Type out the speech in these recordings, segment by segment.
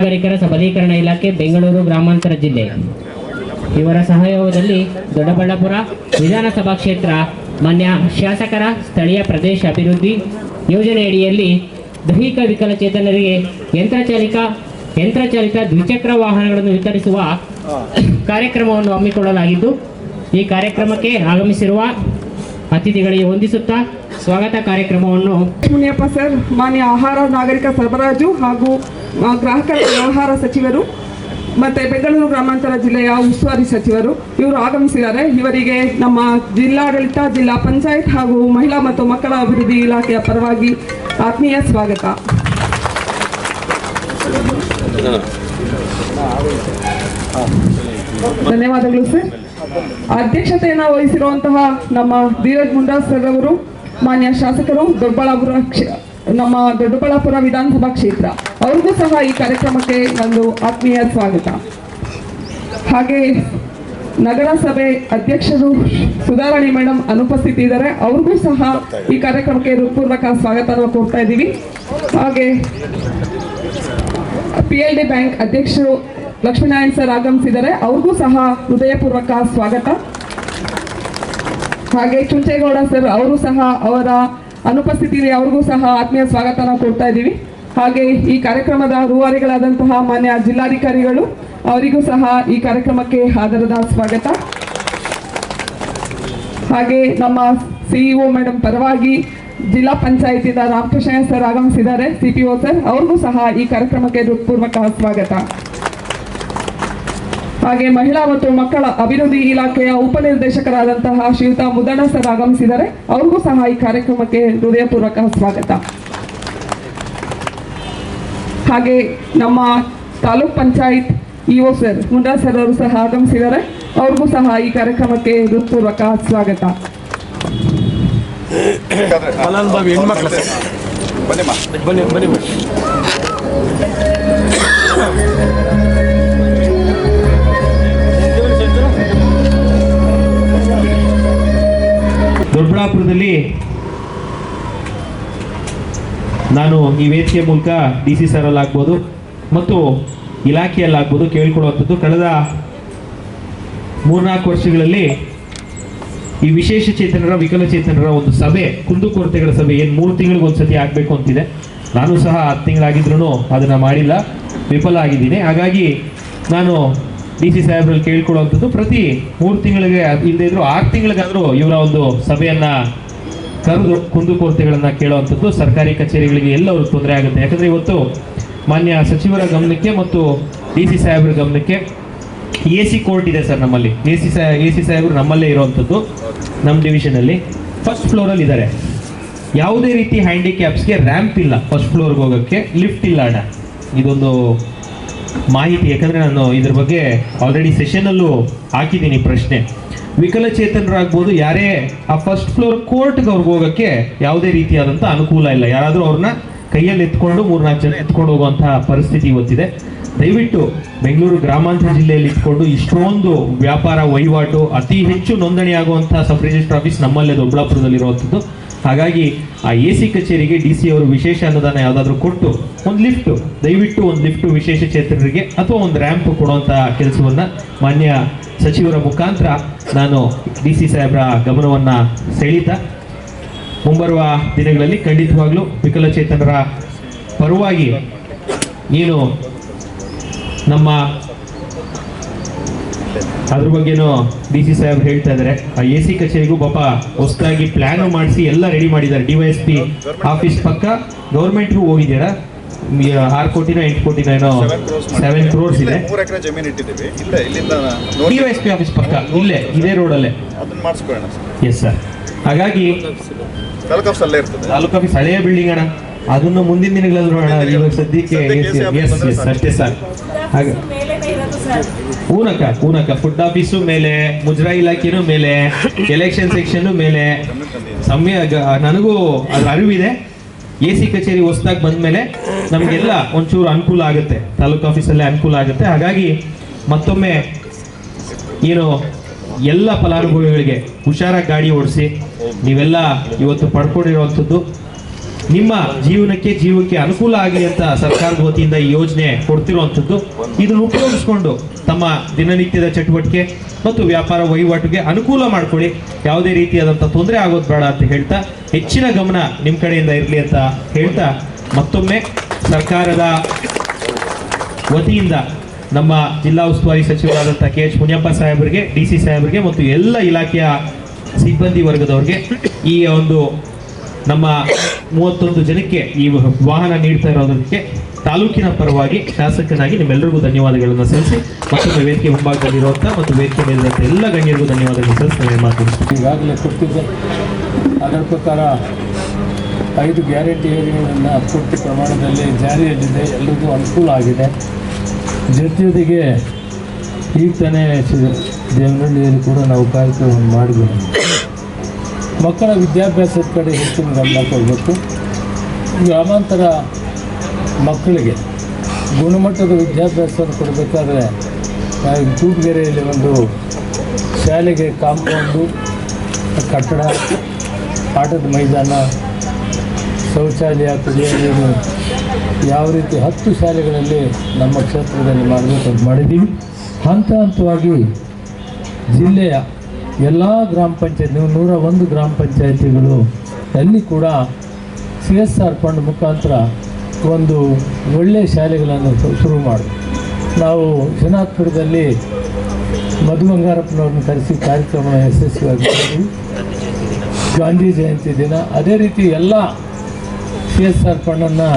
ನಾಗರಿಕರ ಸಬಲೀಕರಣ ಇಲಾಖೆ ಬೆಂಗಳೂರು ಗ್ರಾಮಾಂತರ ಜಿಲ್ಲೆ. ಇವರ ಸಹಯೋಗದಲ್ಲಿ ದೊಡ್ಡಬಳ್ಳಾಪುರ ವಿಧಾನಸಭಾ ಕ್ಷೇತ್ರ, ಮಾನ್ಯ ಶಾಸಕರ ಸ್ಥಳೀಯ ಪ್ರದೇಶ ಅಭಿವೃದ್ಧಿ ಯೋಜನೆಯಡಿಯಲ್ಲಿ ದೈಹಿಕ ವಿಕಲಚೇತನರಿಗೆ ಯಂತ್ರಚಾಲಿತ ಯಂತ್ರಚಾಲಿತ ದ್ವಿಚಕ್ರ ವಾಹನಗಳನ್ನು ವಿತರಿಸುವ ಕಾರ್ಯಕ್ರಮವನ್ನು ಹಮ್ಮಿಕೊಳ್ಳಲಾಗಿದ್ದು ಈ ಕಾರ್ಯಕ್ರಮಕ್ಕೆ ಆಗಮಿಸಿರುವ ಅತಿಥಿಗಳಿಗೆ ಹೊಂದಿಸುತ್ತಾ ಸ್ವಾಗತ ಕಾರ್ಯಕ್ರಮವನ್ನು ಮುನಿಯಪ್ಪ ಸರ್ ಮಾನ್ಯ ಆಹಾರ ನಾಗರಿಕ ಸರಬರಾಜು ಹಾಗೂ ಗ್ರಾಹಕರ ವ್ಯವಹಾರ ಸಚಿವರು ಮತ್ತೆ ಬೆಂಗಳೂರು ಗ್ರಾಮಾಂತರ ಜಿಲ್ಲೆಯ ಉಸ್ತುವಾರಿ ಸಚಿವರು ಇವರು ಆಗಮಿಸಿದ್ದಾರೆ. ಇವರಿಗೆ ನಮ್ಮ ಜಿಲ್ಲಾಡಳಿತ ಜಿಲ್ಲಾ ಪಂಚಾಯತ್ ಹಾಗೂ ಮಹಿಳಾ ಮತ್ತು ಮಕ್ಕಳ ಅಭಿವೃದ್ಧಿ ಇಲಾಖೆಯ ಪರವಾಗಿ ಆತ್ಮೀಯ ಸ್ವಾಗತ. ಧನ್ಯವಾದಗಳು ಸರ್. ಅಧ್ಯಕ್ಷತೆಯನ್ನು ವಹಿಸಿರುವಂತಹ ನಮ್ಮ ಧೀರಜ್ ಮುಂಡಾ ಸರ್ ಅವರು, ಮಾನ್ಯ ಶಾಸಕರು, ದೊಡ್ಡಬಳ್ಳಾಪುರ ನಮ್ಮ ದೊಡ್ಡಬಳ್ಳಾಪುರ ವಿಧಾನಸಭಾ ಕ್ಷೇತ್ರ, ಅವ್ರಿಗೂ ಸಹ ಈ ಕಾರ್ಯಕ್ರಮಕ್ಕೆ ಒಂದು ಆತ್ಮೀಯ ಸ್ವಾಗತ. ಹಾಗೆ ನಗರಸಭೆ ಅಧ್ಯಕ್ಷರು ಸುಧಾರಾಣಿ ಮೇಡಮ್ ಅನುಪಸ್ಥಿತಿ ಇದ್ದಾರೆ. ಅವ್ರಿಗೂ ಸಹ ಈ ಕಾರ್ಯಕ್ರಮಕ್ಕೆ ಹೃತ್ಪೂರ್ವಕ ಸ್ವಾಗತವನ್ನು ಕೊಡ್ತಾ ಇದ್ದೀವಿ. ಹಾಗೆ ಪಿ ಎಲ್ ಡಿ ಬ್ಯಾಂಕ್ ಅಧ್ಯಕ್ಷರು ಲಕ್ಷ್ಮೀನಾರಾಯಣ್ ಸರ್ ಆಗಮಿಸಿದ್ದಾರೆ. ಅವ್ರಿಗೂ ಸಹ ಹೃದಯಪೂರ್ವಕ ಸ್ವಾಗತ. ಹಾಗೆ ಚುಂಚೇಗೌಡ ಸರ್, ಅವರು ಸಹ ಅವರ ಅನುಪಸ್ಥಿತಿಯಲ್ಲಿ ಅವ್ರಿಗೂ ಸಹ ಆತ್ಮೀಯ ಸ್ವಾಗತನ ಕೊಡ್ತಾ ಇದ್ದೀವಿ. ಹಾಗೆ ಈ ಕಾರ್ಯಕ್ರಮದ ರೂವಾರಿಗಳಾದಂತಹ ಮಾನ್ಯ ಜಿಲ್ಲಾಧಿಕಾರಿಗಳು, ಅವರಿಗೂ ಸಹ ಈ ಕಾರ್ಯಕ್ರಮಕ್ಕೆ ಆದರದ ಸ್ವಾಗತ. ಹಾಗೆ ನಮ್ಮ ಸಿಇಒ ಮೇಡಮ್ ಪರವಾಗಿ ಜಿಲ್ಲಾ ಪಂಚಾಯತಿಯಿಂದ ರಾಮಕೃಷ್ಣ ಸರ್ ಆಗಮಿಸಿದ್ದಾರೆ ಸಿಪಿಒ ಸರ್, ಅವ್ರಿಗೂ ಸಹ ಈ ಕಾರ್ಯಕ್ರಮಕ್ಕೆ ಹೃತ್ಪೂರ್ವಕ ಸ್ವಾಗತ. ಹಾಗೆ ಮಹಿಳಾ ಮತ್ತು ಮಕ್ಕಳ ಅಭಿವೃದ್ಧಿ ಇಲಾಖೆಯ ಉಪನಿರ್ದೇಶಕರಾದಂತಹ ಶ್ರೀಯುತ ಮುದಣ್ಣ ಸರ್ ಆಗಮಿಸಿದ್ದಾರೆ, ಅವ್ರಿಗೂ ಸಹ ಈ ಕಾರ್ಯಕ್ರಮಕ್ಕೆ ಹೃದಯಪೂರ್ವಕ ಸ್ವಾಗತ. ಹಾಗೆ ನಮ್ಮ taluk panchayat EO sir Munda sir ಅವರು ಸಹ ಆಗಮಿಸಿದ್ದಾರೆ. ಅವ್ರಿಗೂ ಸಹ ಈ ಕಾರ್ಯಕ್ರಮಕ್ಕೆ ಹೃತ್ಪೂರ್ವಕ ಸ್ವಾಗತ. ಫಲಾನುಭವಿ ಹೆಣ್ಮಕ್ಳು ಸರ್. ಬನ್ನಿ ಬನ್ನಿ ಬನ್ನಿ ದೊಡ್ಡಬಳ್ಳಾಪುರದಲ್ಲಿ ನಾನು ಈ ವೇದಿಕೆ ಮೂಲಕ ಡಿ ಸಿ ಸರ್ ಆಗ್ಬೋದು ಮತ್ತು ಇಲಾಖೆಯಲ್ಲಾಗ್ಬೋದು ಕೇಳ್ಕೊಳ್ಳುವಂಥದ್ದು ಕಳೆದ ಮೂರ್ನಾಲ್ಕು ವರ್ಷಗಳಲ್ಲಿ ಈ ವಿಶೇಷ ಚೇತನರ ವಿಕಲಚೇತನರ ಒಂದು ಸಭೆ ಕುಂದುಕೊರತೆಗಳ ಸಭೆ ಏನು ಮೂರು ತಿಂಗಳಿಗೆ ಒಂದ್ಸತಿ ಆಗಬೇಕು ಅಂತಿದೆ. ನಾನು ಸಹ ಹತ್ತು ತಿಂಗಳಾಗಿದ್ರು ಅದನ್ನು ಮಾಡಿಲ್ಲ. ವಿಫಲ ಆಗಿದ್ದೀನಿ. ಹಾಗಾಗಿ ನಾನು ಡಿ ಸಿ ಸಾಹೇಬ್ರಲ್ಲಿ ಕೇಳ್ಕೊಳ್ಳುವಂಥದ್ದು ಪ್ರತಿ ಮೂರು ತಿಂಗಳಿಗೆ ಇಲ್ಲದೇ ಇದ್ರು ಆರು ತಿಂಗಳಿಗಾದರೂ ಇವರ ಒಂದು ಸಭೆಯನ್ನು ಕರೆದು ಕುಂದುಕೊರತೆಗಳನ್ನು ಕೇಳುವಂಥದ್ದು ಸರ್ಕಾರಿ ಕಚೇರಿಗಳಿಗೆ ಎಲ್ಲರೂ ತೊಂದರೆ ಆಗುತ್ತೆ. ಯಾಕಂದರೆ ಇವತ್ತು ಮಾನ್ಯ ಸಚಿವರ ಗಮನಕ್ಕೆ ಮತ್ತು ಡಿ ಸಿ ಸಾಹೇಬ್ರ ಗಮನಕ್ಕೆ ಎ ಸಿ ಕೋರ್ಟ್ ಇದೆ ಸರ್ ನಮ್ಮಲ್ಲಿ. ಎ ಸಿ ಸಾ, ಎ ಸಿ ಸಾಹೇಬರು ನಮ್ಮಲ್ಲೇ ಇರುವಂಥದ್ದು ನಮ್ಮ ಡಿವಿಷನಲ್ಲಿ. ಫಸ್ಟ್ ಫ್ಲೋರಲ್ಲಿ ಇದ್ದಾರೆ. ಯಾವುದೇ ರೀತಿ ಹ್ಯಾಂಡಿಕ್ಯಾಪ್ಸ್ಗೆ ರ್ಯಾಂಪ್ ಇಲ್ಲ ಫಸ್ಟ್ ಫ್ಲೋರ್ಗೆ ಹೋಗೋಕ್ಕೆ, ಲಿಫ್ಟ್ ಇಲ್ಲ ಅಣ್ಣ. ಇದೊಂದು ಮಾಹಿತಿ. ಯಾಕಂದರೆ ನಾನು ಇದ್ರ ಬಗ್ಗೆ ಆಲ್ರೆಡಿ ಸೆಷನಲ್ಲೂ ಹಾಕಿದ್ದೀನಿ ಪ್ರಶ್ನೆ. ವಿಕಲಚೇತನರಾಗ್ಬೋದು. ಯಾರೇ, ಆ ಫಸ್ಟ್ ಫ್ಲೋರ್ ಕೋರ್ಟ್ಗೆ ಅವ್ರಿಗೆ ಹೋಗೋಕ್ಕೆ ಯಾವುದೇ ರೀತಿಯಾದಂಥ ಅನುಕೂಲ ಇಲ್ಲ. ಯಾರಾದರೂ ಅವ್ರನ್ನ ಕೈಯಲ್ಲಿ ಎತ್ಕೊಂಡು, ಮೂರ್ನಾಲ್ಕು ಜನ ಎತ್ಕೊಂಡು ಹೋಗುವಂತಹ ಪರಿಸ್ಥಿತಿ ಇವತ್ತಿದೆ. ದಯವಿಟ್ಟು ಬೆಂಗಳೂರು ಗ್ರಾಮಾಂತರ ಜಿಲ್ಲೆಯಲ್ಲಿ ಇಟ್ಕೊಂಡು ಇಷ್ಟೊಂದು ವ್ಯಾಪಾರ ವಹಿವಾಟು, ಅತಿ ಹೆಚ್ಚು ನೋಂದಣಿ ಆಗುವಂತಹ ಸಬ್ ರಿಜಿಸ್ಟರ್ ಆಫೀಸ್ ನಮ್ಮಲ್ಲೇ ದೊಡ್ಡಬಳ್ಳಾಪುರದಲ್ಲಿರುವಂಥದ್ದು ಹಾಗಾಗಿ ಆ ಎ ಸಿ ಕಚೇರಿಗೆ ಡಿ ಸಿ ಅವರು ವಿಶೇಷ ಅನುದಾನ ಯಾವುದಾದ್ರೂ ಕೊಟ್ಟು ಒಂದು ಲಿಫ್ಟ್, ದಯವಿಟ್ಟು ಒಂದು ಲಿಫ್ಟ್ ವಿಶೇಷ ಚೇತನರಿಗೆ ಅಥವಾ ಒಂದು ರ್ಯಾಂಪ್ ಕೊಡುವಂತಹ ಕೆಲಸವನ್ನ ಮಾನ್ಯ ಸಚಿವರ ಮುಖಾಂತರ ನಾನು ಡಿ ಸಿ ಸಾಹೇಬರ ಗಮನವನ್ನು ಸೆಳೀತಾ. ಮುಂಬರುವ ದಿನಗಳಲ್ಲಿ ಖಂಡಿತವಾಗ್ಲೂ ವಿಕಲಚೇತನರ ಪರವಾಗಿ ನೀನು ನಮ್ಮ ಅದ್ರ ಬಗ್ಗೆನೂ ಡಿ ಸಿ ಸಾಹೇಬ್ ಹೇಳ್ತಾ ಇದ್ದಾರೆ. ಆ ಎ ಸಿ ಕಚೇರಿಗೂ ಪಾಪ ಹೊಸದಾಗಿ ಪ್ಲಾನ್ ಮಾಡಿಸಿ ಎಲ್ಲ ರೆಡಿ ಮಾಡಿದ್ದಾರೆ. D Y S P office ಪಕ್ಕ. ಗೌರ್ಮೆಂಟ್ಗೂ ಹೋಗಿದ್ದೀರಾ? ಆರು ಕೋಟಿನ ಎಂಟು ಕೋಟಿನ ಏನೋ ಸೆವೆನ್ ಕ್ರೋರ್ಸ್ ಇದೆ. ಮೂರು ಎಕರೆ ಜಮೀನು ಇಟ್ಟಿದ್ದೀವಿ. ಇಲ್ಲೇ ಇಲ್ಲಿಂದ D Y S P office ಪಕ್ಕ. ಇಲ್ಲೇ ಇದೇ ರೋಡಲ್ಲೇ ಅದನ್ನ ಮಾಡಿಸ್ಕೊಳ್ಳೋಣ ಎಸ್ ಸರ್ ಹಾಗಾಗಿ ತಾಲೂಕು ಆಫೀಸ್ ಅಲ್ಲೇ ಇರ್ತದೆ. ತಾಲೂಕು ಆಫೀಸ್ ಹಳೆಯ ಬಿಲ್ಡಿಂಗ್ ಅಣ್ಣ. ಅದನ್ನು ಮುಂದಿನ ದಿನಗಳಲ್ಲಿ ನೋಡೋಣ. ಇವಾಗ ಸದ್ಯಕ್ಕೆ ಎಸ್ ಎಸ್ ಅಷ್ಟೇ ಸರ್ ಹಾಗೆ. ಪೂನಕ ಪೂನಕ ಫುಡ್ ಆಫೀಸು ಮೇಲೆ ಮುಜರಾಯಿ ಇಲಾಖೆನೂ ಮೇಲೆ ಎಲೆಕ್ಷನ್ ಸೆಕ್ಷನ್ ಮೇಲೆ. ಸಮಯ ನನಗೂ ಅದ್ರ ಅರಿವಿದೆ. ಎ ಸಿ ಕಚೇರಿ ಹೊಸದಾಗಿ ಬಂದ್ಮೇಲೆ ನಮಗೆಲ್ಲ ಒಂಚೂರು ಅನುಕೂಲ ಆಗುತ್ತೆ. ತಾಲೂಕು ಆಫೀಸಲ್ಲೇ ಅನುಕೂಲ ಆಗುತ್ತೆ. ಹಾಗಾಗಿ ಮತ್ತೊಮ್ಮೆ ಏನು ಎಲ್ಲ ಫಲಾನುಭವಿಗಳಿಗೆ ಹುಷಾರಾಗಿ ಗಾಡಿ ಓಡಿಸಿ, ನೀವೆಲ್ಲ ಇವತ್ತು ಪಡ್ಕೊಂಡಿರುವಂಥದ್ದು ನಿಮ್ಮ ಜೀವನಕ್ಕೆ ಜೀವಕ್ಕೆ ಅನುಕೂಲ ಆಗಲಿ ಅಂತ ಸರ್ಕಾರದ ವತಿಯಿಂದ ಈ ಯೋಜನೆ ಕೊಡ್ತಿರುವಂಥದ್ದು. ಇದನ್ನು ಉಪಯೋಗಿಸ್ಕೊಂಡು ತಮ್ಮ ದಿನನಿತ್ಯದ ಚಟುವಟಿಕೆ ಮತ್ತು ವ್ಯಾಪಾರ ವಹಿವಾಟಿಗೆ ಅನುಕೂಲ ಮಾಡ್ಕೊಳ್ಳಿ. ಯಾವುದೇ ರೀತಿಯಾದಂಥ ತೊಂದರೆ ಆಗೋದು ಬೇಡ ಅಂತ ಹೇಳ್ತಾ, ಹೆಚ್ಚಿನ ಗಮನ ನಿಮ್ಮ ಕಡೆಯಿಂದ ಇರಲಿ ಅಂತ ಹೇಳ್ತಾ, ಮತ್ತೊಮ್ಮೆ ಸರ್ಕಾರದ ವತಿಯಿಂದ ನಮ್ಮ ಜಿಲ್ಲಾ ಉಸ್ತುವಾರಿ ಸಚಿವರಾದಂಥ ಕೆ ಎಚ್ ಮುನಿಯಪ್ಪ ಸಾಹೇಬರಿಗೆ, ಡಿ ಸಿ ಸಾಹೇಬರಿಗೆ ಮತ್ತು ಎಲ್ಲ ಇಲಾಖೆಯ ಸಿಬ್ಬಂದಿ ವರ್ಗದವರಿಗೆ ಈ ಒಂದು ನಮ್ಮ ಮೂವತ್ತೊಂದು ಜನಕ್ಕೆ ಈ ವಾಹನ ನೀಡ್ತಾ ಇರೋದಕ್ಕೆ ತಾಲೂಕಿನ ಪರವಾಗಿ ಶಾಸಕನಾಗಿ ನಿಮ್ಮೆಲ್ಲರಿಗೂ ಧನ್ಯವಾದಗಳನ್ನು ಸಲ್ಲಿಸಿ ಮತ್ತೊಮ್ಮೆ ವೇದಿಕೆ ಮುಂಭಾಗದಲ್ಲಿರುವಂಥ ಮತ್ತು ವೇದಿಕೆ ಮೇಲಿರುವಂಥ ಎಲ್ಲ ಗಣ್ಯರಿಗೂ ಧನ್ಯವಾದಗಳನ್ನು ಸಲ್ಲಿಸಿ ನಾವೇ ಮಾತಾಡ್ತೀವಿ ಈಗಾಗಲೇ ಕೊಟ್ಟಿದ್ದೆ. ಅದರ ಪ್ರಕಾರ ಐದು ಗ್ಯಾರಂಟಿ ಯೋಜನೆಗಳನ್ನು ಪೂರ್ತಿ ಪ್ರಮಾಣದಲ್ಲಿ ಜಾರಿಯಲ್ಲಿದೆ. ಎಲ್ಲರಿಗೂ ಅನುಕೂಲ ಆಗಿದೆ. ಜೊತೆ ಜೊತೆಗೆ ಈಗ ತಾನೇ ದೇವನಹಳ್ಳಿಯಲ್ಲಿ ಕೂಡ ನಾವು ಕಾರ್ಯಕ್ರಮವನ್ನು ಮಾಡಿದ್ವಿ ಮಕ್ಕಳ ವಿದ್ಯಾಭ್ಯಾಸದ ಕಡೆ ಹೆಚ್ಚಿನ ಗಮನ ಕೊಡಬೇಕು. ಗ್ರಾಮಾಂತರ ಮಕ್ಕಳಿಗೆ ಗುಣಮಟ್ಟದ ವಿದ್ಯಾಭ್ಯಾಸವನ್ನು ಕೊಡಬೇಕಾದ್ರೆ ತೂಟಗೆರೆಯಲ್ಲಿ ಒಂದು ಶಾಲೆಗೆ ಕಾಂಪೌಂಡು, ಕಟ್ಟಡ, ಆಟದ ಮೈದಾನ, ಶೌಚಾಲಯ ಕುಡಿಯುವ ನೀರು, ಯಾವ ರೀತಿ ಹತ್ತು ಶಾಲೆಗಳಲ್ಲಿ ನಮ್ಮ ಕ್ಷೇತ್ರದಲ್ಲಿ ಮಾಡಬೇಕು ಮಾಡಿದ್ದೀವಿ. ಹಂತ ಹಂತವಾಗಿ ಜಿಲ್ಲೆಯ ಎಲ್ಲ ಗ್ರಾಮ ಪಂಚಾಯತ್ ನೂರ ಒಂದು ಗ್ರಾಮ ಪಂಚಾಯತಿಗಳು, ಅಲ್ಲಿ ಕೂಡ ಸಿ ಎಸ್ ಆರ್ ಫಂಡ್ ಮುಖಾಂತರ ಒಂದು ಒಳ್ಳೆಯ ಶಾಲೆಗಳನ್ನು ಶುರು ಮಾಡಿ. ನಾವು ಶನಾಥ್ಪುರದಲ್ಲಿ ಮಧು ಬಂಗಾರಪ್ಪನವ್ರನ್ನ ಕರೆಸಿ ಕಾರ್ಯಕ್ರಮ ಯಶಸ್ವಿಯಾಗಿ. ಗಾಂಧಿ ಜಯಂತಿ ದಿನ. ಅದೇ ರೀತಿ ಎಲ್ಲ ಸಿ ಎಸ್ ಆರ್ ಫಂಡನ್ನು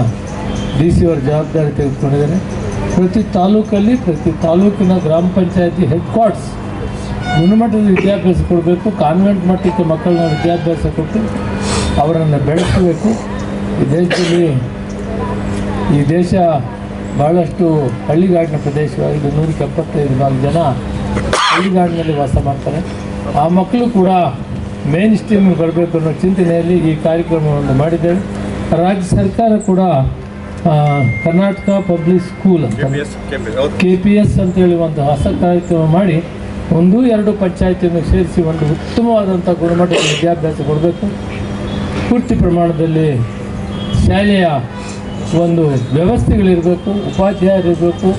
ಡಿ ಸಿ ಅವರ ಜವಾಬ್ದಾರಿ ತೆಗೆದುಕೊಂಡಿದ್ದಾರೆ. ಪ್ರತಿ ತಾಲೂಕಲ್ಲಿ ಪ್ರತಿ ತಾಲೂಕಿನ ಗ್ರಾಮ ಪಂಚಾಯತಿ ಹೆಡ್ ಕ್ವಾರ್ಟ್ಸ್ ಗುಣಮಟ್ಟದ ವಿದ್ಯಾಭ್ಯಾಸ ಕೊಡಬೇಕು ಕಾನ್ವೆಂಟ್ ಮಟ್ಟಕ್ಕೆ ಮಕ್ಕಳನ್ನ ವಿದ್ಯಾಭ್ಯಾಸ ಕೊಟ್ಟು ಅವರನ್ನು ಬೆಳೆಸಬೇಕು. ಈ ದೇಶದಲ್ಲಿ ಈ ದೇಶ ಭಾಳಷ್ಟು ಹಳ್ಳಿಗಾಡಿನ ಪ್ರದೇಶವಾಗಿದೆ ನೂರಕ್ಕೆ ಎಪ್ಪತ್ತೈದು ನಾಲ್ಕು ಜನ ಹಳ್ಳಿಗಾಡಿನಲ್ಲಿ ವಾಸ ಮಾಡ್ತಾರೆ. ಆ ಮಕ್ಕಳು ಕೂಡ ಮೇನ್ ಸ್ಟ್ರೀಮ್ ಬರಬೇಕು ಅನ್ನೋ ಚಿಂತನೆಯಲ್ಲಿ ಈ ಕಾರ್ಯಕ್ರಮವನ್ನು ಮಾಡಿದ್ದೇವೆ. ರಾಜ್ಯ ಸರ್ಕಾರ ಕೂಡ ಕರ್ನಾಟಕ ಪಬ್ಲಿಕ್ ಸ್ಕೂಲ್ ಅಂತ ಕೆ ಪಿ ಎಸ್ ಅಂತೇಳಿ ಒಂದು ಹೊಸ ಕಾರ್ಯಕ್ರಮ ಮಾಡಿ ಒಂದು, ಎರಡು ಪಂಚಾಯತಿಯನ್ನು ಸೇರಿಸಿ ಒಂದು ಉತ್ತಮವಾದಂಥ ಗುಣಮಟ್ಟದ ವಿದ್ಯಾಭ್ಯಾಸ ಕೊಡಬೇಕು. ಪೂರ್ತಿ ಪ್ರಮಾಣದಲ್ಲಿ ಶಾಲೆಯ ಒಂದು ವ್ಯವಸ್ಥೆಗಳಿರಬೇಕು, ಉಪಾಧ್ಯಾಯರಿರಬೇಕು,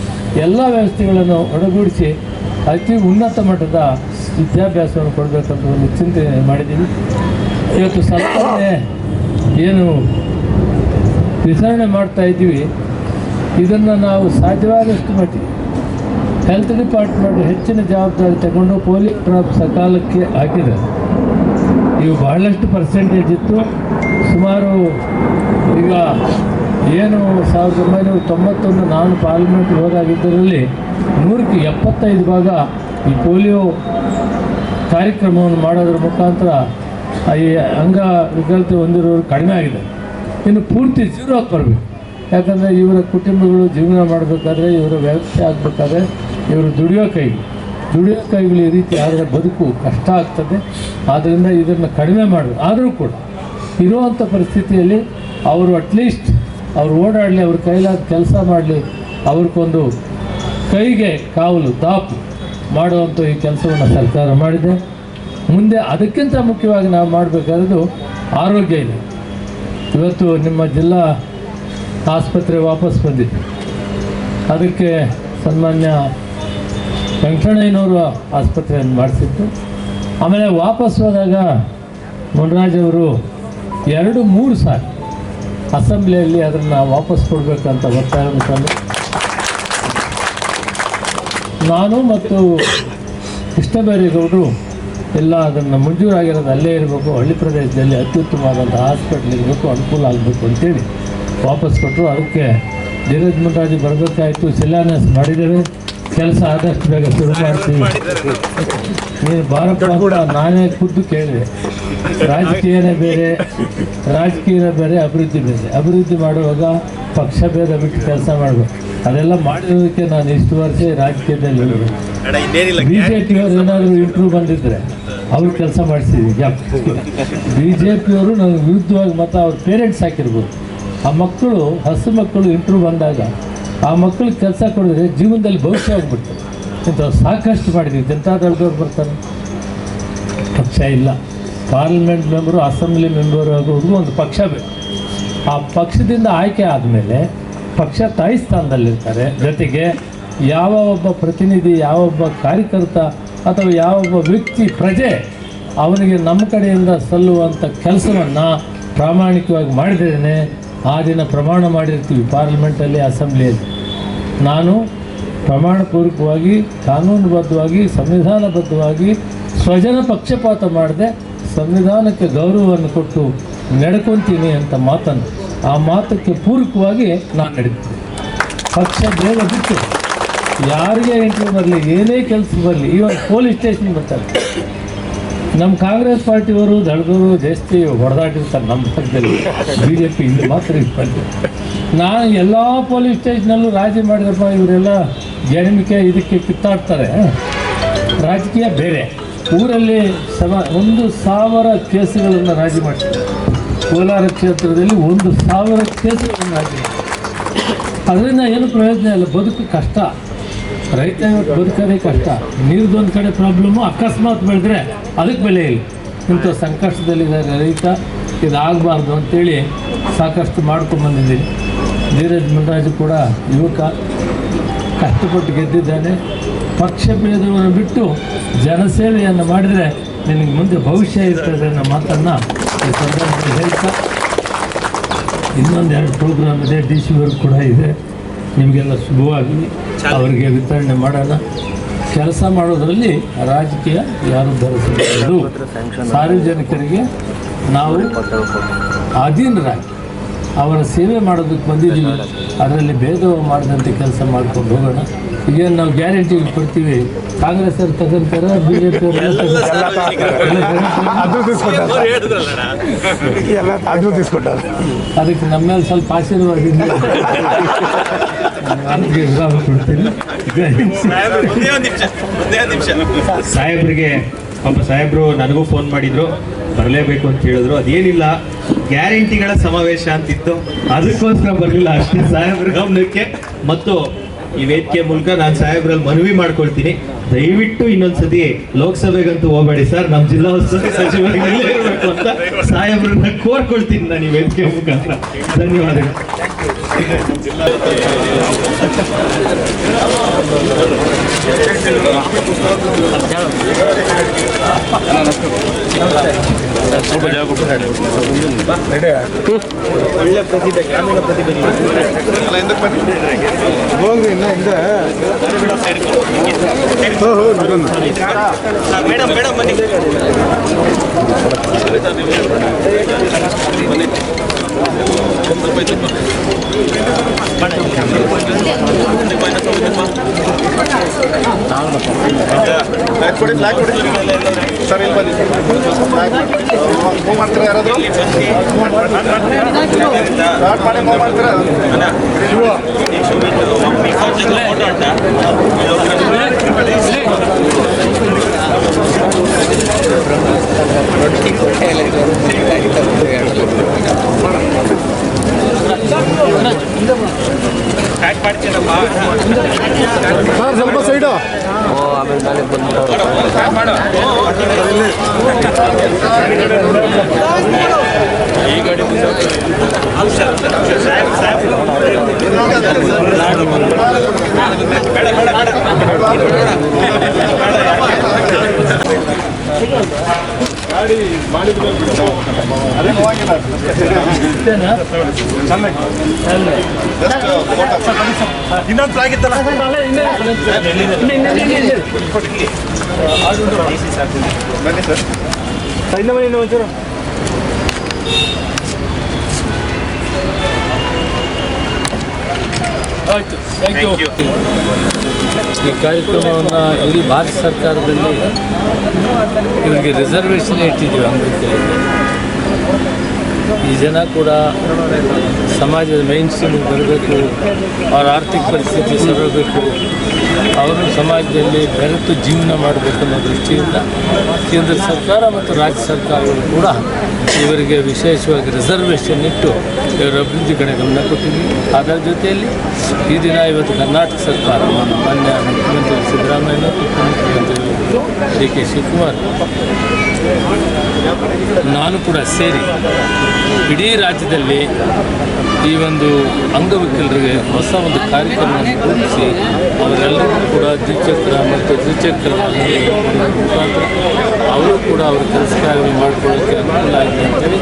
ಎಲ್ಲ ವ್ಯವಸ್ಥೆಗಳನ್ನು ಒಡಗೂಡಿಸಿ ಅತಿ ಉನ್ನತ ಮಟ್ಟದ ವಿದ್ಯಾಭ್ಯಾಸವನ್ನು ಕೊಡಬೇಕಂತ ಒಂದು ಚಿಂತನೆ ಮಾಡಿದ್ದೀವಿ ಇವತ್ತು ಸರ್ಕಾರನೇ ಏನು ವಿತರಣೆ ಮಾಡ್ತಾ ಇದ್ದೀವಿ. ಇದನ್ನು ನಾವು ಸಾಧ್ಯವಾದಷ್ಟು ಮಟ್ಟಿಗೆ ಹೆಲ್ತ್ ಡಿಪಾರ್ಟ್ಮೆಂಟ್ ಹೆಚ್ಚಿನ ಜವಾಬ್ದಾರಿ ತಗೊಂಡು ಪೋಲಿಯೋ ಡ್ರಾಪ್ ಸಕಾಲಕ್ಕೆ ಹಾಕಿದೆ ಇವು ಬಹಳಷ್ಟು ಪರ್ಸೆಂಟೇಜ್ ಇತ್ತು. ಸುಮಾರು ಈಗ ಏನು ಸಾವಿರದ ಒಂಬೈನೂರ ತೊಂಬತ್ತೊಂದು ನಾನು ಪಾರ್ಲಿಮೆಂಟ್ ಹೋದಾಗಿದ್ದರಲ್ಲಿ ನೂರಕ್ಕೆ ಎಪ್ಪತ್ತೈದು ಭಾಗ ಈ ಪೋಲಿಯೋ ಕಾರ್ಯಕ್ರಮವನ್ನು ಮಾಡೋದ್ರ ಮುಖಾಂತರ ಈ ಅಂಗವಿಕಲತೆ ಹೊಂದಿರೋರು ಕಡಿಮೆ ಆಗಿದೆ. ಇನ್ನು ಪೂರ್ತಿ ಜೀರೋಕ್ಕೆ ಬರಬೇಕು. ಯಾಕಂದರೆ ಇವರ ಕುಟುಂಬಗಳು ಜೀವನ ಮಾಡಬೇಕಾದ್ರೆ, ಇವರ ವ್ಯವಸ್ಥೆ ಆಗಬೇಕಾದ್ರೆ ಇವರು ದುಡಿಯೋ ಕೈ ದುಡಿಯೋ ಕೈಗಳು ಈ ರೀತಿ ಆದರೆ ಬದುಕು ಕಷ್ಟ ಆಗ್ತದೆ. ಆದ್ದರಿಂದ ಇದನ್ನು ಕಡಿಮೆ ಮಾಡಬೇಕು ಆದರೂ ಕೂಡ ಇರುವಂಥ ಪರಿಸ್ಥಿತಿಯಲ್ಲಿ ಅವರು ಅಟ್ಲೀಸ್ಟ್ ಅವರು ಓಡಾಡಲಿ, ಅವ್ರ ಕೈಲಾದ ಕೆಲಸ ಮಾಡಲಿ ಅವ್ರಿಗೊಂದು ಕೈಗೆ ಕಾವಲು ತಾಪು ಮಾಡುವಂಥ ಈ ಕೆಲಸವನ್ನು ಸರ್ಕಾರ ಮಾಡಿದೆ. ಮುಂದೆ ಅದಕ್ಕಿಂತ ಮುಖ್ಯವಾಗಿ ನಾವು ಮಾಡಬೇಕಾದ್ದು ಆರೋಗ್ಯ ಇದೆ. ಇವತ್ತು ನಿಮ್ಮ ಜಿಲ್ಲಾ ಆಸ್ಪತ್ರೆ ವಾಪಸ್ ಬಂದಿದೆ. ಅದಕ್ಕೆ ಸನ್ಮಾನ್ಯ ವೆಂಕಟಣ್ಣಯ್ಯನವರು ಆಸ್ಪತ್ರೆಯನ್ನು ಮಾಡಿಸಿದ್ದು. ಆಮೇಲೆ ವಾಪಸ್ ಹೋದಾಗ ಮುನ್ರಾಜ್ ಅವರು ಎರಡು ಮೂರು ಸಾರಿ ಅಸೆಂಬ್ಲಿಯಲ್ಲಿ ಅದನ್ನು ವಾಪಸ್ ಕೊಡಬೇಕಂತ ಒತ್ತಾಯವನ್ನು ತಂದು ನಾನು ಮತ್ತು ಕೃಷ್ಣಬೈರೇಗೌಡರು ಎಲ್ಲ ಅದನ್ನು ಮಂಜೂರಾಗಿರೋದು ಅಲ್ಲೇ ಇರಬೇಕು, ಹಳ್ಳಿ ಪ್ರದೇಶದಲ್ಲಿ ಅತ್ಯುತ್ತಮವಾದಂಥ ಹಾಸ್ಪಿಟ್ಲ್ ಇರಬೇಕು, ಅನುಕೂಲ ಆಗಬೇಕು ಅಂತೇಳಿ ವಾಪಸ್ ಕೊಟ್ಟರು. ಅದಕ್ಕೆ ಧೀರಜ್ ಮುನ್ರಾಜು ಬರಬೇಕಾಯಿತು, ಶಿಲಾನ್ಯಾಸ ಮಾಡಿದ್ದೇವೆ. ಕೆಲಸ ಆದಷ್ಟು ಬೇಗ ಶುರು ಮಾಡ್ತೀವಿ ನೀನು ಬಾರಪ್ಪ ಕೂಡ. ನಾನೇ ಖುದ್ದು ಕೇಳಿದೆ. ರಾಜಕೀಯನೇ ಬೇರೆ ರಾಜಕೀಯನೇ ಬೇರೆ ಅಭಿವೃದ್ಧಿ ಬೇರೆ. ಅಭಿವೃದ್ಧಿ ಮಾಡುವಾಗ ಪಕ್ಷ ಭೇದ ಬಿಟ್ಟು ಕೆಲಸ ಮಾಡಬೇಕು. ಅದೆಲ್ಲ ಮಾಡಿರೋದಕ್ಕೆ ನಾನು ಇಷ್ಟು ವರ್ಷ ರಾಜಕೀಯದಲ್ಲಿ ಬಿ ಜೆ ಪಿಯವರು ಏನಾದರೂ ಇಂಟ್ರೂ ಬಂದಿದ್ರೆ ಅವ್ರು ಕೆಲಸ ಮಾಡಿಸಿದ್ವಿ. ಬಿ ಜೆ ಪಿಯವರು ನನಗೆ ವಿರುದ್ಧವಾಗಿ ಮತ್ತು ಅವ್ರ ಪೇರೆಂಟ್ಸ್ ಹಾಕಿರ್ಬೋದು. ಆ ಮಕ್ಕಳು ಹಸು ಮಕ್ಕಳು ಇಂಟ್ರೂ ಬಂದಾಗ ಆ ಮಕ್ಕಳಿಗೆ ಕೆಲಸ ಕೊಡಿದ್ರೆ ಜೀವನದಲ್ಲಿ ಭವಿಷ್ಯ ಆಗ್ಬಿಡ್ತದೆ ಇಂಥವು ಸಾಕಷ್ಟು ಮಾಡಿದ್ದೀವಿ ಜನತಾದಳದವ್ರು ಬರ್ತಾರೆ? ಪಕ್ಷ ಇಲ್ಲ. ಪಾರ್ಲಿಮೆಂಟ್ ಮೆಂಬರು ಅಸೆಂಬ್ಲಿ ಮೆಂಬರ್ ಆಗೋದು ಒಂದು ಪಕ್ಷ ಬೇಕು. ಆ ಪಕ್ಷದಿಂದ ಆಯ್ಕೆ ಆದಮೇಲೆ ಪಕ್ಷ ತಾಯಿ ಸ್ಥಾನದಲ್ಲಿರ್ತಾರೆ. ಜೊತೆಗೆ ಯಾವ ಒಬ್ಬ ಪ್ರತಿನಿಧಿ, ಯಾವ ಒಬ್ಬ ಕಾರ್ಯಕರ್ತ ಅಥವಾ ಯಾವ ಒಬ್ಬ ವ್ಯಕ್ತಿ, ಪ್ರಜೆ ಅವನಿಗೆ ನಮ್ಮ ಕಡೆಯಿಂದ ಸಲ್ಲುವಂಥ ಕೆಲಸವನ್ನು ಪ್ರಾಮಾಣಿಕವಾಗಿ ಮಾಡಿದ್ದೇನೆ. ಆ ದಿನ ಪ್ರಮಾಣ ಮಾಡಿರ್ತೀವಿ ಪಾರ್ಲಿಮೆಂಟಲ್ಲಿ, ಅಸೆಂಬ್ಲಿಯಲ್ಲಿ. ನಾನು ಪ್ರಮಾಣಪೂರ್ವಕವಾಗಿ, ಕಾನೂನುಬದ್ಧವಾಗಿ, ಸಂವಿಧಾನಬದ್ಧವಾಗಿ ಸ್ವಜನ ಪಕ್ಷಪಾತ ಮಾಡದೆ ಸಂವಿಧಾನಕ್ಕೆ ಗೌರವವನ್ನು ಕೊಟ್ಟು ನಡ್ಕೊತೀನಿ ಅಂತ ಮಾತನ್ನು, ಆ ಮಾತಕ್ಕೆ ಪೂರಕವಾಗಿ ನಾನು ನಡೀತೀನಿ. ಪಕ್ಷ ಬೇಗ ಬಿಟ್ಟು, ಯಾರಿಗೆ ಹೆಂಗೆ ಬರಲಿ, ಏನೇ ಕೆಲಸ ಬರಲಿ ಇವನ್ ಪೊಲೀಸ್ ಸ್ಟೇಷನ್ ಬರ್ತಾರೆ. ನಮ್ಮ ಕಾಂಗ್ರೆಸ್ ಪಾರ್ಟಿಯವರು ದಳದವರು ಜಾಸ್ತಿ ಹೊಡೆದಾಟಿರ್ತಾರೆ ನಮ್ಮ ಪಕ್ಷದಲ್ಲಿ. ಬಿ ಜೆ ಪಿ ಇಲ್ಲಿ ಮಾತ್ರ ಇಟ್ಕೊಂಡು ನಾನು ಎಲ್ಲ ಪೊಲೀಸ್ ಸ್ಟೇಷನಲ್ಲೂ ರಾಜಿ ಮಾಡಿದಪ್ಪ ಇವರೆಲ್ಲ ಜನಮಿಕೆ ಇದಕ್ಕೆ ಕಿತ್ತಾಡ್ತಾರೆ. ರಾಜಕೀಯ ಬೇರೆ. ಊರಲ್ಲಿ ಸಮ, ಒಂದು ಸಾವಿರ ಕೇಸುಗಳನ್ನು ರಾಜಿ ಮಾಡ್ತಾರೆ. ಕೋಲಾರ ಕ್ಷೇತ್ರದಲ್ಲಿ ಒಂದು ಸಾವಿರ ಕೇಸುಗಳನ್ನು ರಾಜಿ ಅದರಿಂದ ಏನು ಪ್ರಯೋಜನ ಇಲ್ಲ, ಬದುಕು ಕಷ್ಟ. ರೈತ ಇವತ್ತು ಬದುಕೋದೇ ಕಷ್ಟ ನೀರ್ದೊಂದು ಕಡೆ ಪ್ರಾಬ್ಲಮ್ಮು ಅಕಸ್ಮಾತ್ ಬೆಳೆದ್ರೆ ಅದಕ್ಕೆ ಬೆಲೆ ಇಲ್ಲ. ಇಂಥ ಸಂಕಷ್ಟದಲ್ಲಿದ್ದಾರೆ ರೈತ, ಇದಾಗಬಾರ್ದು ಅಂತೇಳಿ ಸಾಕಷ್ಟು ಮಾಡ್ಕೊಂಬಂದಿದ್ದೀನಿ ಧೀರಜ್ ಮುನ್ರಾಜು ಕೂಡ ಯುವಕ, ಕಷ್ಟಪಟ್ಟು ಗೆದ್ದಿದ್ದಾನೆ. ಪಕ್ಷ ಭೇದವನ್ನು ಬಿಟ್ಟು ಜನಸೇವೆಯನ್ನು ಮಾಡಿದರೆ ನಿನಗೆ ಮುಂದೆ ಭವಿಷ್ಯ ಇರ್ತದೆ ಅನ್ನೋ ಮಾತನ್ನು ಈ ಸಂದರ್ಭದಲ್ಲಿ ಹೇಳ್ತಾ, ಇನ್ನೊಂದು ಎರಡು ಪ್ರೋಗ್ರಾಮ್ ಇದೆ ಡಿ ಸಿ ವರ್ಕ್ ಕೂಡ ಇದೆ. ನಿಮಗೆಲ್ಲ ಶುಭವಾಗಲಿ ಅವರಿಗೆ ವಿತರಣೆ ಮಾಡಲ್ಲ. ಕೆಲಸ ಮಾಡೋದರಲ್ಲಿ ರಾಜಕೀಯ ಯಾರು ಧರಿಸಲು ಸಾರ್ವಜನಿಕರಿಗೆ ನಾವು ಅಧೀನರಾಗಿ ಅವರ ಸೇವೆ ಮಾಡೋದಕ್ಕೆ ಬಂದಿದ್ದೀವಿ. ಅದರಲ್ಲಿ ಭೇದವ ಮಾಡಿದಂತೆ ಕೆಲಸ ಮಾಡ್ಕೊಂಡು ಹೋಗೋಣ. ಈಗೇನು ನಾವು ಗ್ಯಾರಂಟಿ ಕೊಡ್ತೀವಿ. ಕಾಂಗ್ರೆಸ್ ಅವ್ರು ತಗೊಂತಾರ ಬಿ ಜೆ ಪಿ ಅದಕ್ಕೆ ನಮ್ಮ ಮೇಲೆ ಸ್ವಲ್ಪ ಆಶೀರ್ವಾದ ಸಾಹೇಬ್ರಿಗೆ, ಪಾಪ ಸಾಹೇಬ್ರು ನನಗೂ ಫೋನ್ ಮಾಡಿದ್ರು, ಬರಲೇಬೇಕು ಅಂತ ಹೇಳಿದ್ರು. ಅದೇನಿಲ್ಲ, ಗ್ಯಾರಂಟಿಗಳ ಸಮಾವೇಶ ಅಂತಿತ್ತು. ಅದಕ್ಕೋಸ್ಕರ ಬರಲಿಲ್ಲ ಅಷ್ಟೇ ಸಾಹೇಬ್ರ ಗಮನಕ್ಕೆ. ಮತ್ತು ಈ ವೇದಿಕೆ ಮೂಲಕ ನಾನು ಸಾಹೇಬ್ರಲ್ಲಿ ಮನವಿ ಮಾಡ್ಕೊಳ್ತೀನಿ. ದಯವಿಟ್ಟು ಇನ್ನೊಂದ್ಸತಿ ಲೋಕಸಭೆಗಂತೂ ಹೋಗಬೇಡಿ ಸರ್. ನಮ್ಮ ಜಿಲ್ಲಾ ಉಸ್ತುವಾರಿ ಇರ್ಬೇಕು ಅಂತ ಸಾಹೇಬ್ರನ್ನ ಕೋರ್ಕೊಳ್ತೀನಿ ನಾನು ಈ ವೇದಿಕೆ ಮುಖಾಂತರ. ಧನ್ಯವಾದಗಳು. ಅಲ್ಲ ಎಂದಕ್ಕೆ ಬನ್ನಿ ಮೇಡಮ್ ಮೇಡಮ್ ಬನ್ನಿ ಫ್ಲಾಗ್ ಕೊಡಿ ಫ್ಲಾಗ್ ಕೊಡಿ ಸರ್ ಇಲ್ಲಿ ಬನ್ನಿ ಮೂವ್ ಮಾಡ್ತೀರಾ ಯಾರಾದರೂ ಸ್ಟಾರ್ಟ್ ಮಾಡಿ ಮೂವ್ ಮಾಡ್ತೀರಾ ಸರ್ ಸ್ವಲ್ಪ ಸೈಡು ಅದೇ ನೋವಾಗಿಲ್ಲ ಇಷ್ಟೇನಾ? ಇನ್ನೊಂದು ಫ್ಲಾಗ್ ಇತ್ತಲ್ಲ ಬನ್ನಿ ಸರ್ ಆಯ್ತು ಥ್ಯಾಂಕ್ ಯು ಈ ಕಾರ್ಯಕ್ರಮವನ್ನು ಇಡೀ ಭಾರತ ಸರ್ಕಾರದಲ್ಲಿ ಇವರಿಗೆ ರಿಸರ್ವೇಷನ್ ಇಟ್ಟಿದ್ದೀವಿ ಅಂಗವಿಕಲರಿಗೆ ಈ ಜನ ಕೂಡ ಸಮಾಜದ ಮೈನ್ ಸ್ಟ್ರೀಮಿಗೆ ಬರಬೇಕು, ಅವರ ಆರ್ಥಿಕ ಪರಿಸ್ಥಿತಿ ಸರಬೇಕು, ಅವರು ಸಮಾಜದಲ್ಲಿ ಬೆರೆತು ಜೀವನ ಮಾಡಬೇಕು ಅನ್ನೋ ದೃಷ್ಟಿಯಿಂದ ಕೇಂದ್ರ ಸರ್ಕಾರ ಮತ್ತು ರಾಜ್ಯ ಸರ್ಕಾರಗಳು ಕೂಡ ಇವರಿಗೆ ವಿಶೇಷವಾಗಿ ರಿಸರ್ವೇಷನ್ ಇಟ್ಟು ಇವರ ಅಭಿವೃದ್ಧಿ ಕಡೆ ಗಮನ ಕೊಟ್ಟಿದ್ವಿ. ಅದರ ಜೊತೆಯಲ್ಲಿ ಈ ದಿನ ಇವತ್ತು ಕರ್ನಾಟಕ ಸರ್ಕಾರ, ಮಾನ್ಯ ಮುಖ್ಯಮಂತ್ರಿ ಸಿದ್ದರಾಮಯ್ಯ ಡಿ ಕೆ ಶಿವಕುಮಾರ್ ನಾನು ಕೂಡ ಸೇರಿ ಇಡೀ ರಾಜ್ಯದಲ್ಲಿ ಈ ಒಂದು ಅಂಗವಿಕಲರಿಗೆ ಹೊಸ ಒಂದು ಕಾರ್ಯಕ್ರಮವನ್ನು ರೂಪಿಸಿ ಅವರೆಲ್ಲರಿಗೂ ಕೂಡ ದ್ವಿಚಕ್ರ ಮತ್ತು ದ್ವಿಚಕ್ರ ಮುಖಾಂತರ ಅವರು ಕೂಡ ಅವರ ಕೆಲಸ ಕಾರ್ಯ ಮಾಡಿಕೊಳ್ಳೋಕ್ಕೆ ಅನುಕೂಲ ಆಗಿದೆ ಅಂತೇಳಿ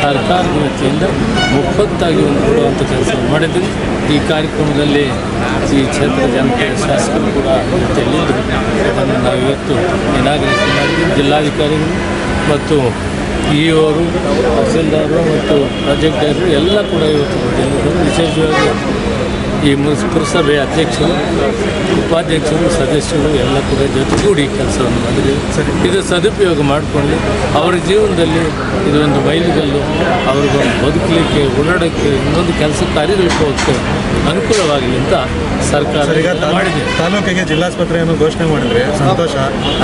ಸರ್ಕಾರದ ವತಿಯಿಂದ ಮುಖತ್ತಾಗಿ ಒಂದು ಕೊಡುವಂಥ ಕೆಲಸ ಮಾಡಿದ್ದೀನಿ ಈ ಕಾರ್ಯಕ್ರಮದಲ್ಲಿ ಈ ಕ್ಷೇತ್ರದ ಜನತೆ, ಶಾಸಕರು ಕೂಡ ಜೊತೆಯಲ್ಲಿದ್ದರು ಅದನ್ನು ನಾವು ಇವತ್ತು ಮಾಡಿದ್ದೀವಿ ಜಿಲ್ಲಾಧಿಕಾರಿಗಳು ಮತ್ತು ಇ ಅವರು ತಹಸೀಲ್ದಾರರು ಮತ್ತು ಪ್ರಾಜೆಕ್ಟರು ಎಲ್ಲ ಕೂಡ ಇವತ್ತು ವಿಶೇಷವಾಗಿ ಈ ಮುನ್ಸ್ ಪುರಸಭೆಯ ಅಧ್ಯಕ್ಷರು ಉಪಾಧ್ಯಕ್ಷರು ಸದಸ್ಯರು ಎಲ್ಲ ಕೂಡ ಜೊತೆಗೂಡಿ ಕೆಲಸವನ್ನು ಮಾಡಿದ್ದೀವಿ. ಇದು ಸದುಪಯೋಗ ಮಾಡಿಕೊಂಡು ಅವರ ಜೀವನದಲ್ಲಿ ಇದು ಒಂದು ಮೈಲಿಗಲ್ಲು ಅವ್ರಿಗೊಂದು ಬದುಕಲಿಕ್ಕೆ ಓಡಾಡೋಕ್ಕೆ ಇನ್ನೊಂದು ಕೆಲಸ ಕಾರ್ಯಗಳಿಗೆ ಹೋಗೋಕ್ಕೆ ಅನುಕೂಲವಾಗಲಿ ಅಂತ ಸರ್ಕಾರ ಮಾಡಿದೆ. ತಾಲೂಕಿಗೆ ಜಿಲ್ಲಾಸ್ಪತ್ರೆಯನ್ನು ಘೋಷಣೆ ಮಾಡಿದ್ರೆ ಸಂತೋಷ.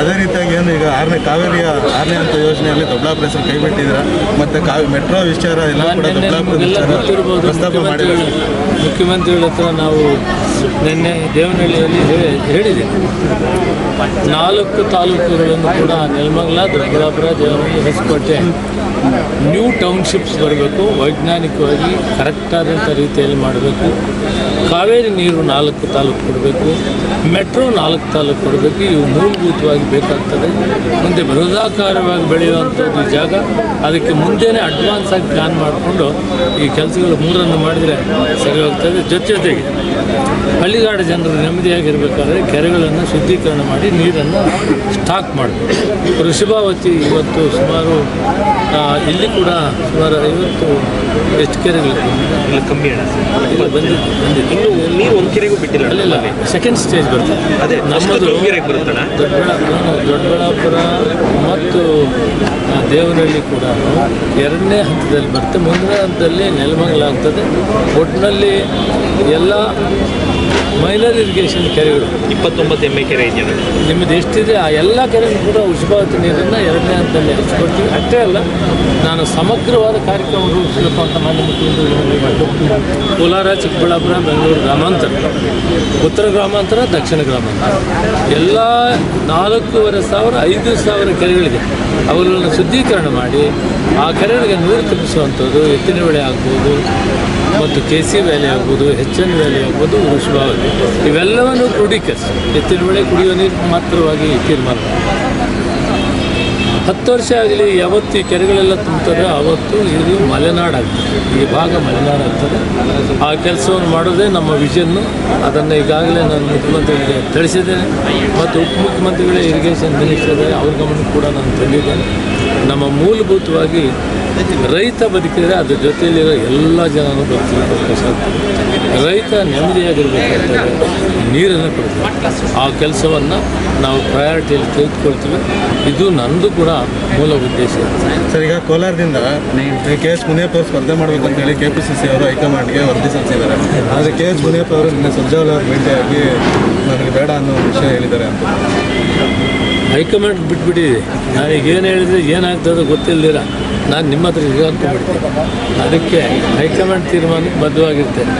ಅದೇ ರೀತಿಯಾಗಿ ಏನು ಈಗ ಆರನೇ ಕಾವೇರಿಯ ಆರನೇ ಹಂತ ಯೋಜನೆಯಲ್ಲಿ ದೊಡ್ಡಬಳ್ಳಾಪುರ ಹೆಸರು ಕೈ ಬಿಟ್ಟಿದ್ದೀರಾ? ಮತ್ತೆ ಕಾವ್ ಮೆಟ್ರೋ ವಿಚಾರ ಎಲ್ಲ ಕೂಡ ದೊಡ್ಡಬಳ್ಳಾಪುರ ಪ್ರಸ್ತಾಪ ಮಾಡಿದ್ದಾರೆ. ಮುಖ್ಯಮಂತ್ರಿಗಳ ಹತ್ರ ನಾವು ನಿನ್ನೆ ದೇವನಹಳ್ಳಿಯಲ್ಲಿ ಹೇಳಿದೆ. ನಾಲ್ಕು ತಾಲೂಕುಗಳನ್ನು ಕೂಡ ನೆಲಮಂಗಲ ದೊಡ್ಡಬಳ್ಳಾಪುರ ದೇವನಹಳ್ಳಿ ಹೊಸಕೋಟೆ. ನ್ಯೂ ಟೌನ್ಶಿಪ್ಸ್ ಬರಬೇಕು, ವೈಜ್ಞಾನಿಕವಾಗಿ ಕರೆಕ್ಟಾದಂಥ ರೀತಿಯಲ್ಲಿ ಮಾಡಬೇಕು. ಕಾವೇರಿ ನೀರು ನಾಲ್ಕು ತಾಲೂಕು ಕೊಡಬೇಕು, ಮೆಟ್ರೋ ನಾಲ್ಕು ತಾಲೂಕು ಕೊಡಬೇಕು. ಇವು ಮೂಲಭೂತವಾಗಿ ಬೇಕಾಗ್ತದೆ. ಮುಂದೆ ಬೃಹದಾಕಾರವಾಗಿ ಬೆಳೆಯುವಂಥದ್ದು ಜಾಗ. ಅದಕ್ಕೆ ಮುಂದೆನೇ ಅಡ್ವಾನ್ಸ್ ಆಗಿ ಪ್ಲಾನ್ ಮಾಡಿಕೊಂಡು ಈ ಕೆಲಸಗಳು ಮೂರನ್ನು ಮಾಡಿದರೆ ಸರಿ ಹೋಗ್ತದೆ ಜೊತೆ ಜೊತೆಗೆ ಹಳ್ಳಿಗಾಡ ಜನರು ನೆಮ್ಮದಿಯಾಗಿರಬೇಕಾದ್ರೆ ಕೆರೆಗಳನ್ನು ಶುದ್ಧೀಕರಣ ಮಾಡಿ ನೀರನ್ನು ಸ್ಟಾಕ್ ಮಾಡಬೇಕು. ವೃಷಭಾವತಿ ಇವತ್ತು ಸುಮಾರು ಇಲ್ಲಿ ಕೂಡ ಸುಮಾರು ಐವತ್ತು ಎಷ್ಟು ಕೆರೆಗಳು ಇಲ್ಲ ಕಮ್ಮಿ ಅಣ್ಣ. ಇಲ್ಲ, ಬಂದಿದೆ. ಬಂದಿದೆ. ಇನ್ನು ನೀವು ಒಂದು ಕೆರೆಗೂ ಬಿಟ್ಟಿಲ್ಲ. ಅಲ್ಲಿಲ್ಲ ಸೆಕೆಂಡ್ ಸ್ಟೇಜ್ ಬರುತ್ತೆ. ಅದೇ ನಮ್ಮದು ಕೆರೆಗೆ ಬರುತ್ತಣ್ಣ? ದೊಡ್ಡಬಳ್ಳಾಪುರ ದೊಡ್ಡಬಳ್ಳಾಪುರ ಮತ್ತು ಆ, ದೇವನಹಳ್ಳಿ ಕೂಡ ಎರಡನೇ ಹಂತದಲ್ಲಿ ಬರುತ್ತೆ. ಮುಂದಿನ ಹಂತದಲ್ಲಿ ನೆಲಮಂಗಲ ಆಗ್ತದೆ. ಒಟ್ಟಿನಲ್ಲಿ ಎಲ್ಲ ಮೈನರ್ ಇರಿಗೇಷನ್ ಕೆರೆಗಳು. ಇಪ್ಪತ್ತೊಂಬತ್ತು ಎಮ್ಮೆ ಕೆರೆ ಇದೆಯಲ್ಲ ನಿಮ್ಮದು ಎಷ್ಟಿದೆ? ಆ ಎಲ್ಲ ಕೆರೆಗಳು ಕೂಡ ಉಷ್ಣಾವತಿ ನೀರನ್ನು ಎರಡನೇ ಹಂತದಲ್ಲಿ ಹಂಚ್ಕೊಡ್ತೀವಿ ಅಷ್ಟೇ ಅಲ್ಲ ನಾನು ಸಮಗ್ರವಾದ ಕಾರ್ಯಕ್ರಮ ರೂಪಿಸಬೇಕು ಅಂತ ಮಾನ್ಯ ಮುಖ್ಯಮಂತ್ರಿಗಳು ಕೋಲಾರ ಚಿಕ್ಕಬಳ್ಳಾಪುರ ಬೆಂಗಳೂರು ಗ್ರಾಮಾಂತರ ಉತ್ತರ ಗ್ರಾಮಾಂತರ ದಕ್ಷಿಣ ಗ್ರಾಮಾಂತರ. ಎಲ್ಲ ನಾಲ್ಕೂವರೆ ಸಾವಿರ ಐದು ಸಾವಿರ ಕೆರೆಗಳಿದೆ. ಅವುಗಳನ್ನು ಶುದ್ಧೀಕರಣ ಮಾಡಿ ಆ ಕೆರೆಗಳಿಗೆ ನೀರು ತುಂಬಿಸುವಂಥದ್ದು, ಎತ್ತಿನ ಬೆಳೆ ಆಗ್ಬೋದು ಮತ್ತು ಕೆ ಸಿ ವ್ಯಾಲಿ ಆಗ್ಬೋದು ಎಚ್ ಎನ್ ವ್ಯಾಲಿ ಆಗ್ಬೋದು ವೃಷಭಾವತಿ ಇವೆಲ್ಲವನ್ನು ಕ್ರೋಢೀಕರಿಸಿ ಎತ್ತಿನ ಬೆಳೆ ಕುಡಿಯುವ ನೀರು ಮಾತ್ರವಾಗಿ ತೀರ್ಮಾನ. ಹತ್ತು ವರ್ಷ ಆಗಲಿ ಯಾವತ್ತು ಈ ಕೆರೆಗಳೆಲ್ಲ ತುಂಬ್ತದೆ ಆವತ್ತು ಇದು ಮಲೆನಾಡಾಗ್ತದೆ ಈ ಭಾಗ ಮಲೆನಾಡಾಗ್ತದೆ ಆ ಕೆಲಸವನ್ನು ಮಾಡೋದೇ ನಮ್ಮ ವಿಷನ್ನು ಅದನ್ನು ಈಗಾಗಲೇ ನಾನು ಮುಖ್ಯಮಂತ್ರಿಗಳಿಗೆ ತಿಳಿಸಿದ್ದೇನೆ. ಮತ್ತು ಉಪಮುಖ್ಯಮಂತ್ರಿಗಳೇ ಇರಿಗೇಷನ್ ಮಿನಿಸ್ಟರ್ ಅವ್ರ ಗಮನ ಕೂಡ ನಾನು ತಂದಿದ್ದೇನೆ. ನಮ್ಮ ಮೂಲಭೂತವಾಗಿ ರೈತ ಬದುಕಿದರೆ ಅದ್ರ ಜೊತೆಯಲ್ಲಿರೋ ಎಲ್ಲ ಜನನೂ ಬದುಕಲಿಕ್ಕೆ ಸರ್ ರೈತ ಅಂತ ನೀರನ್ನು ಕೊಡ್ತೀವಿ. ಆ ಕೆಲಸವನ್ನು ನಾವು ಪ್ರಯಾರಿಟಿಯಲ್ಲಿ ತೆಗೆದುಕೊಳ್ತೀವಿ. ಇದು ನಂದು ಕೂಡ ಮೂಲ ಉದ್ದೇಶ. ಸರ್, ಈಗ ಕೋಲಾರದಿಂದ ಕೆ ಎಸ್ ಮುನಿಯಪ್ಪ ಅವರು ಸ್ಪರ್ಧೆ ಮಾಡಬೇಕು ಅಂತ ಹೇಳಿ ಕೆ ಪಿ ಸಿ ಸಿ ಅವರು ಹೈಕಮಾಂಡ್ಗೆ ವರದಿ ಸಲ್ಲಿಸಿದ್ದಾರೆ. ಆದರೆ ಕೆ ಎಸ್ ಮುನಿಯಪ್ಪ ಅವರು ನಿನ್ನೆ ಸುರ್ಜಾವಲ ಅವರು ಭೇಟಿಯಾಗಿ, ನನಗೆ ಬೇಡ ಅನ್ನೋ ವಿಷಯ ಹೇಳಿದ್ದಾರೆ ಅಂತ. ಹೈಕಮಾಂಡ್ ಬಿಟ್ಬಿಟ್ಟಿದೆ. ನಾನೀಗ ಏನು ಹೇಳಿದ್ರೆ ಏನಾಗ್ತದೆ ಗೊತ್ತಿಲ್ಲದಿರ ನಾನು ನಿಮ್ಮ ಹತ್ರ ಸಿಗಾಕೊಂಡ್ಬಿಡ್ತೀನಿ ಅದಕ್ಕೆ ಹೈಕಮಾಂಡ್ ತೀರ್ಮಾನಕ್ಕೆ ಬದ್ಧವಾಗಿರ್ತೇನೆ.